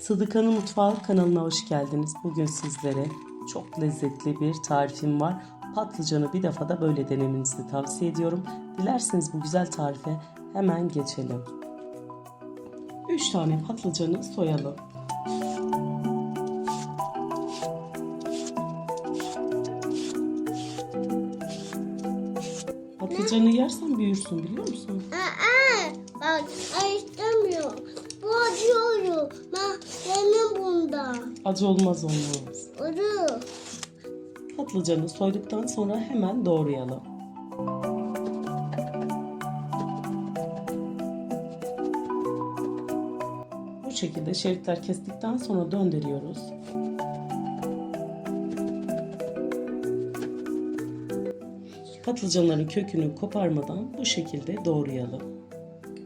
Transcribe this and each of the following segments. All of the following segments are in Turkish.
Sıdıkan'ın Mutfağı kanalına hoş geldiniz. Bugün sizlere çok lezzetli bir tarifim var. Patlıcanı bir defa da böyle denemenizi tavsiye ediyorum. Dilerseniz bu güzel tarife hemen geçelim. 3 tane patlıcanı soyalım. Patlıcanı yersen büyürsün biliyor musun? Aa, bak istemiyorum. Bu acıyor. Ben benim bunda. Acı olmaz olmaz. Arı. Patlıcanı soyduktan sonra hemen doğrayalım. Bu şekilde şeritler kestikten sonra döndürüyoruz. Patlıcanların kökünü koparmadan bu şekilde doğrayalım.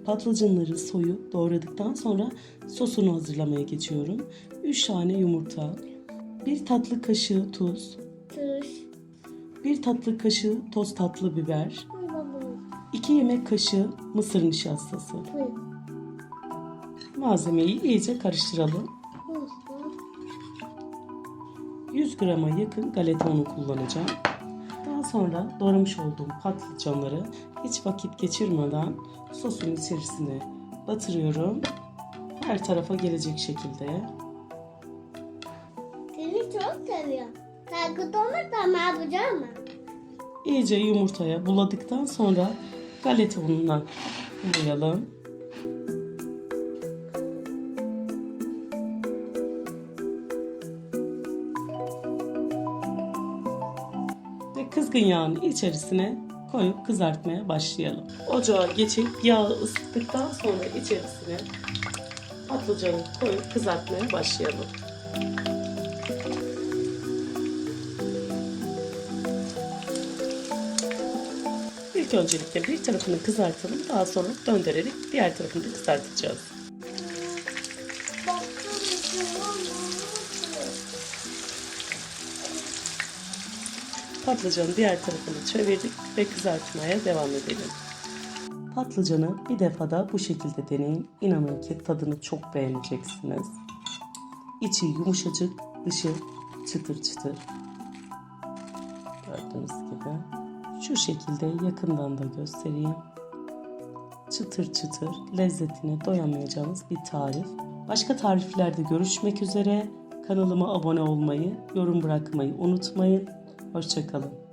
Patlıcanları soyup doğradıktan sonra sosunu hazırlamaya geçiyorum. 3 tane yumurta, 1 tatlı kaşığı tuz, Tüş. 1 tatlı kaşığı toz tatlı biber, Baba. 2 yemek kaşığı mısır nişastası. Malzemeyi iyice karıştıralım. Bu. 100 grama yakın galeta unu kullanacağım. Sonra doğramış olduğum patlıcanları hiç vakit geçirmeden sosun içerisine batırıyorum. Her tarafa gelecek şekilde. Seni çok seviyorum. Takıt olmazsa ne yapacağım? İyice yumurtaya buladıktan sonra galeta ununa bulayalım. Kızgın yağın içerisine koyup kızartmaya başlayalım. Ocağa geçip yağı ısıttıktan sonra içerisine patlıcanı koyup kızartmaya başlayalım. İlk öncelikle bir tarafını kızartalım. Daha sonra döndürerek diğer tarafını da kızartacağız. Patlıcanın diğer tarafını çevirdik ve kızartmaya devam edelim. Patlıcanı bir defada bu şekilde deneyin. İnanın ki tadını çok beğeneceksiniz. İçi yumuşacık, dışı çıtır çıtır. Gördüğünüz gibi. Şu şekilde yakından da göstereyim. Çıtır çıtır lezzetine doyamayacağınız bir tarif. Başka tariflerde görüşmek üzere. Kanalıma abone olmayı, yorum bırakmayı unutmayın. Hoşçakalın.